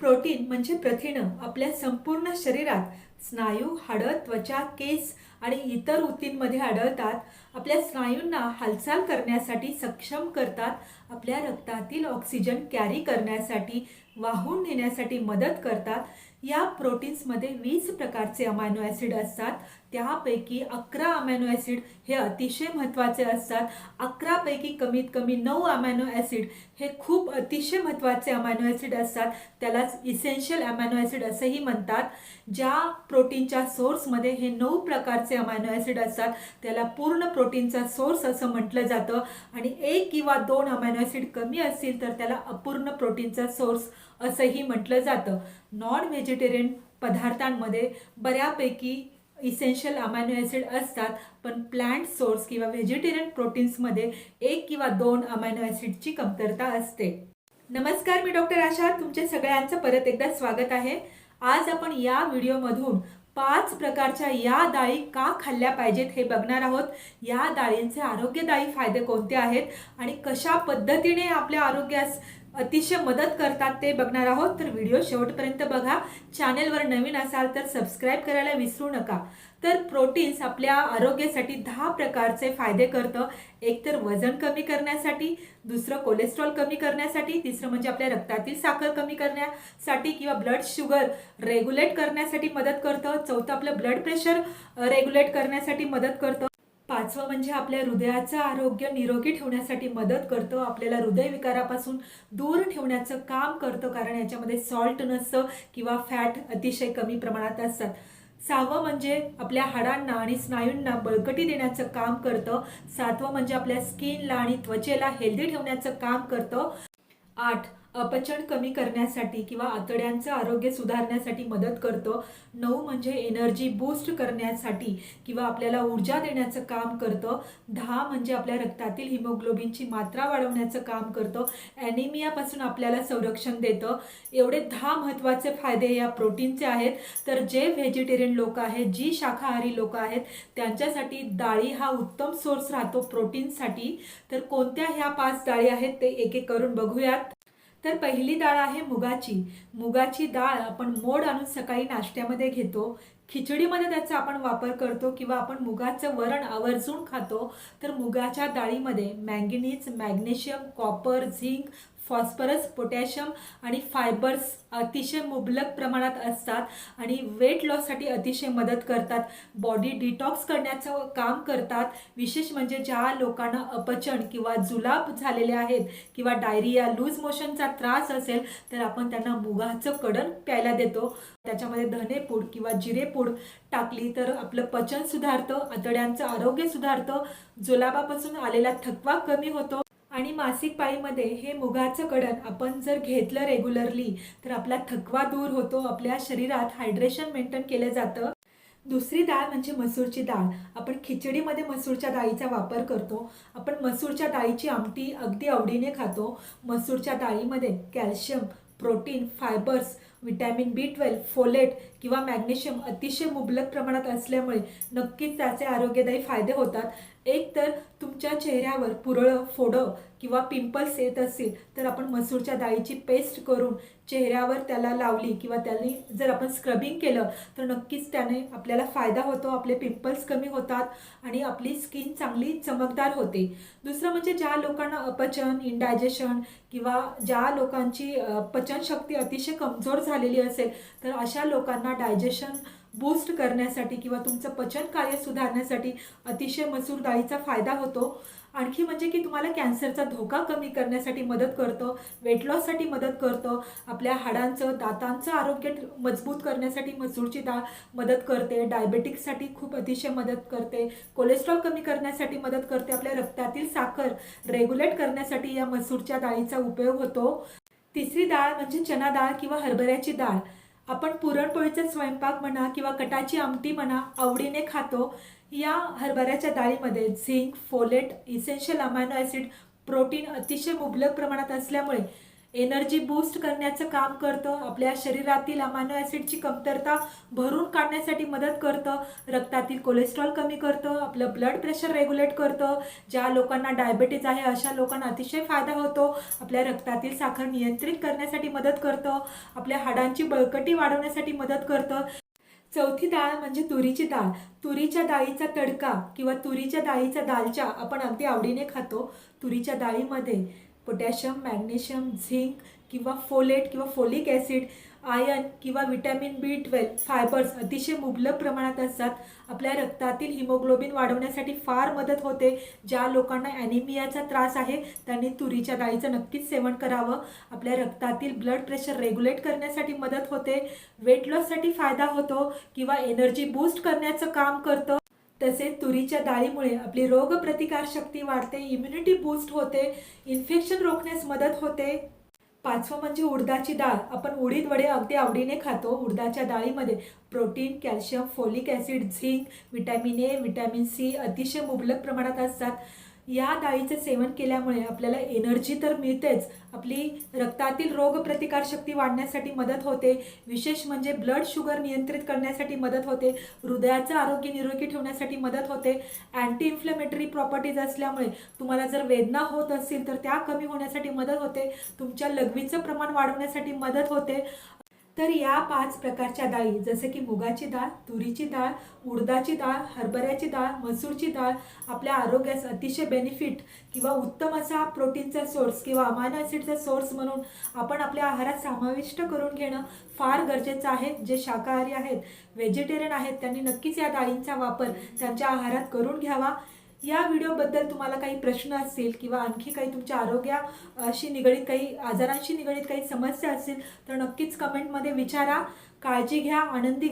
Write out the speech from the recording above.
Protein म्हणजे प्रथिनं आपल्या संपूर्ण शरीरात स्नायू हाडं त्वचा केस आणि इतर ऊतींमध्ये आढळतात. आपल्या स्नायूंना हालचाल करण्यासाठी सक्षम करतात. आपल्या रक्तातील ऑक्सिजन कॅरी करण्यासाठी वाहून नेण्यासाठी मदत करतात. या प्रोटीन्समध्ये वीस प्रकारचे अमायनो ॲसिड असतात. त्यापैकी अकरा अमायनो ॲसिड हे अतिशय महत्त्वाचे असतात. अकरापैकी कमीत कमी नऊ अमायनो ॲसिड हे खूप अतिशय महत्त्वाचे अमायनो ॲसिड असतात. त्यालाच इसेन्शियल अमॅनो ॲसिड असंही म्हणतात. ज्या प्रोटीनच्या सोर्समध्ये हे नऊ प्रकारचे अमायनो ॲसिड असतात. त्याला पूर्ण प्रोटीनचा सोर्स असं म्हटलं जातं. आणि एक किंवा दोन अमायनो ॲसिड कमी असतील तर त्याला अपूर्ण प्रोटीनचा सोर्स असंही म्हटलं जातं. नॉन व्हेजिटेरियन पदार्थांमध्ये बऱ्यापैकी इसेन्शियल अमायनो ॲसिड असतात. पण प्लांट सोर्स किंवा व्हेजिटेरियन प्रोटीन्समध्ये एक किंवा दोन अमायनो ॲसिडची कमतरता असते. नमस्कार मी डॉक्टर आशा. तुमचे सगळ्यांचं परत एकदा स्वागत आहे. आज आपण या व्हिडिओमधून पाच प्रकारच्या या डाळी का खाल्ल्या पाहिजेत हे बघणार आहोत. या डाळींचे आरोग्यदायी फायदे कोणते आहेत आणि कशा पद्धतीने आपल्या आरोग्यास अतिशय मदत करतात ते बघणार आहोत. तर व्हिडिओ शेवटपर्यंत बघा. चॅनेलवर नवीन असाल तर सबस्क्राईब करायला विसरू नका. तर प्रोटीन्स आपल्या आरोग्यासाठी दहा प्रकारचे फायदे करतं. एक तर वजन कमी करण्यासाठी दुसरं कोलेस्ट्रॉल कमी करण्यासाठी तिसरं म्हणजे आपल्या रक्तातील साखर कमी करण्यासाठी किंवा ब्लड शुगर रेग्युलेट करण्यासाठी मदत करतं. चौथं आपलं ब्लड प्रेशर रेग्युलेट करण्यासाठी मदत करतं. पाचवं म्हणजे आपल्या हृदयाचं आरोग्य निरोगी ठेवण्यासाठी मदत करतं आपल्याला हृदयविकारापासून दूर ठेवण्याचं काम करतं कारण याच्यामध्ये सॉल्ट नसतं किंवा फॅट अतिशय कमी प्रमाणात असतात. सहावं म्हणजे आपल्या हाडांना आणि स्नायूंना बळकटी देण्याचं काम करतं. सातवं म्हणजे आपल्या स्किनला आणि त्वचेला हेल्दी ठेवण्याचं काम करतं. आठ अपचन कमी करण्यासाठी किंवा आतड्यांचं आरोग्य सुधारण्यासाठी मदत करतं. नऊ म्हणजे एनर्जी बूस्ट करण्यासाठी किंवा आपल्याला ऊर्जा देण्याचं काम करतं. दहा म्हणजे आपल्या रक्तातील हिमोग्लोबिनची मात्रा वाढवण्याचं काम करतं. ॲनिमियापासून आपल्याला संरक्षण देतं. एवढे दहा महत्त्वाचे फायदे या प्रोटीनचे आहेत. तर जे व्हेजिटेरियन लोक आहेत जी शाकाहारी लोक आहेत त्यांच्यासाठी डाळी हा उत्तम सोर्स राहतो प्रोटीनसाठी तर कोणत्या ह्या पाच डाळी आहेत ते एक एक करून बघूयात. तर पहिली डाळ आहे मुगाची. मुगाची डाळ आपण मोड आणून सकाळी नाश्त्यामध्ये घेतो. खिचडीमध्ये त्याचा आपण वापर करतो किंवा आपण मुगाचं वरण आवर्जून खातो. तर मुगाच्या डाळीमध्ये manganese magnesium copper zinc phosphorus potassium आणि फायबर्स अतिशय मुबलक प्रमाणात असतात आणि वेट लॉससाठी अतिशय मदत करतात. बॉडी डिटॉक्स करण्याचं काम करतात. विशेष म्हणजे ज्या लोकांना अपचन किंवा जुलाब झालेले आहेत किंवा डायरिया लूज मोशनचा त्रास असेल तर आपण त्यांना मुगाचं कडण प्यायला देतो. त्याच्यामध्ये धनेपूड किंवा जिरेपूड टाकली तर आपलं पचन सुधारतं आतड्यांचं आरोग्य सुधारतं जुलाबापासून आलेला थकवा कमी होतो. आणि मासिक पाळीमध्ये हे मुगाचं कडण आपण जर घेतलं रेग्युलरली तर आपला थकवा दूर होतो आपल्या शरीरात हायड्रेशन मेंटेन केलं जातं. दुसरी डाळ म्हणजे मसूरची डाळ. आपण खिचडीमध्ये मसूरच्या डाळीचा वापर करतो. आपण मसूरच्या डाळीची आमटी अगदी आवडीने खातो. मसूरच्या डाळीमध्ये calcium protein fibres vitamin B twelve folate किंवा मॅग्नेशियम अतिशय मुबलक प्रमाणात असल्यामुळे नक्कीच त्याचे आरोग्यदायी फायदे होतात. एक तर तुमच्या चेहऱ्यावर पुरळं फोडं किंवा पिंपल्स येत असतील तर आपण मसूरच्या डाळीची पेस्ट करून चेहऱ्यावर त्याला लावली किंवा त्याने जर आपण स्क्रबिंग केलं तर नक्कीच त्याने आपल्याला फायदा होतो आपले पिंपल्स कमी होतात आणि आपली स्किन चांगली चमकदार होते. दुसरं म्हणजे ज्या लोकांना अपचन इंडायजेशन किंवा ज्या लोकांची पचनशक्ती अतिशय कमजोर झालेली असेल तर अशा लोकांना डायजेशन बूस्ट करण्यासाठी किंवा तुमचं पचन कार्य सुधारण्यासाठी अतिशय मसूर डाळीचा फायदा होतो. आणखी म्हणजे की तुम्हाला कॅन्सरचा धोका कमी करण्यासाठी मदत करतं वेट लॉससाठी मदत करतं आपल्या हाडांचं दातांचं आरोग्य मजबूत करण्यासाठी मसूरची डाळ मदत करते डायबेटिक्ससाठी खूप अतिशय मदत करते कोलेस्ट्रॉल कमी करण्यासाठी मदत करते आपल्या रक्तातील साखर रेग्युलेट करण्यासाठी या मसूरच्या डाळीचा उपयोग होतो. तिसरी डाळ म्हणजे चना डाळ किंवा हरभऱ्याची डाळ. आपण पुरणपोळीचा स्वयंपाक म्हणा किंवा कटाची आमटी म्हणा आवडीने खातो या हरभऱ्याच्या डाळीमध्ये zinc folate essential amino acid protein अतिशय मुबलक प्रमाणात असल्यामुळे एनर्जी बूस्ट करण्याचं काम करतं आपल्या शरीरातील अमानो ॲसिडची कमतरता भरून काढण्यासाठी मदत करतं रक्तातील कोलेस्ट्रॉल कमी करतं आपलं ब्लड प्रेशर रेग्युलेट करतं. ज्या लोकांना डायबेटीज आहे अशा लोकांना अतिशय फायदा होतो. आपल्या रक्तातील साखर नियंत्रित करण्यासाठी मदत करतं. आपल्या हाडांची बळकटी वाढवण्यासाठी मदत करतं. चौथी डाळ म्हणजे तुरीची डाळ. तुरीच्या डाळीचा तडका किंवा तुरीच्या डाळीचा दालचा आपण अगदी आवडीने खातो. तुरीच्या डाळीमध्ये पोटॅशियम मॅग्नेशियम झिंक किंवा फोलेट किंवा फोलिक ॲसिड आयन किंवा विटॅमिन बी ट्वेल्व फायबर्स अतिशय मुबलक प्रमाणात असतात. आपल्या रक्तातील हिमोग्लोबिन वाढवण्यासाठी फार मदत होते. ज्या लोकांना ॲनिमियाचा त्रास आहे त्यांनी तुरीच्या डाळीचं नक्कीच सेवन करावं. आपल्या रक्तातील ब्लड प्रेशर रेग्युलेट करण्यासाठी मदत होते. वेट लॉससाठी फायदा होतो किंवा एनर्जी बूस्ट करण्याचं काम करतं. तसेच तुरीच्या डाळीमुळे आपली रोगप्रतिकारशक्ती वाढते इम्युनिटी बूस्ट होते इन्फेक्शन रोखण्यास मदत होते. पाचवं म्हणजे उडदाची डाळ. आपण उडीद वडे अगदी आवडीने खातो. उडदाच्या डाळीमध्ये protein calcium folic acid zinc vitamin A vitamin C अतिशय मुबलक प्रमाणात असतात. या डाळीचं सेवन केल्यामुळे आपल्याला एनर्जी तर मिळतेच. आपली रक्तातील रोगप्रतिकारशक्ती वाढण्यासाठी मदत होते. विशेष म्हणजे ब्लड शुगर नियंत्रित करण्यासाठी मदत होते. हृदयाचं आरोग्य निरोगी ठेवण्यासाठी मदत होते. अँटी इन्फ्लेमेटरी प्रॉपर्टीज असल्यामुळे तुम्हाला जर वेदना होत असतील तर त्या कमी होण्यासाठी मदत होते. तुमच्या लघवीचं प्रमाण वाढवण्यासाठी मदत होते. तर या पाच प्रकारच्या डाळी जसे की मुगाची डाळ तुरीची डाळ उडदाची डाळ हरभऱ्याची डाळ मसूरची डाळ आपल्या आरोग्यास अतिशय बेनिफिट किंवा उत्तम असा प्रोटीनचा सोर्स किंवा अमायनो ॲसिडचा सोर्स म्हणून आपण आपल्या आहारात समाविष्ट करून घेणं फार गरजेचं आहे. जे शाकाहारी आहेत व्हेजिटेरियन आहेत त्यांनी नक्कीच या डाळींचा वापर त्यांच्या आहारात करून घ्यावा. या व्हिडिओबद्दल तुम्हाला काही प्रश्न असतील किंवा आणखी काही तुमच्या आरोग्याशी निगडीत काही आजारांशी निगडीत काही समस्या असतील तर नक्कीच कमेंटमध्ये विचारा. काळजी घ्या. आनंदी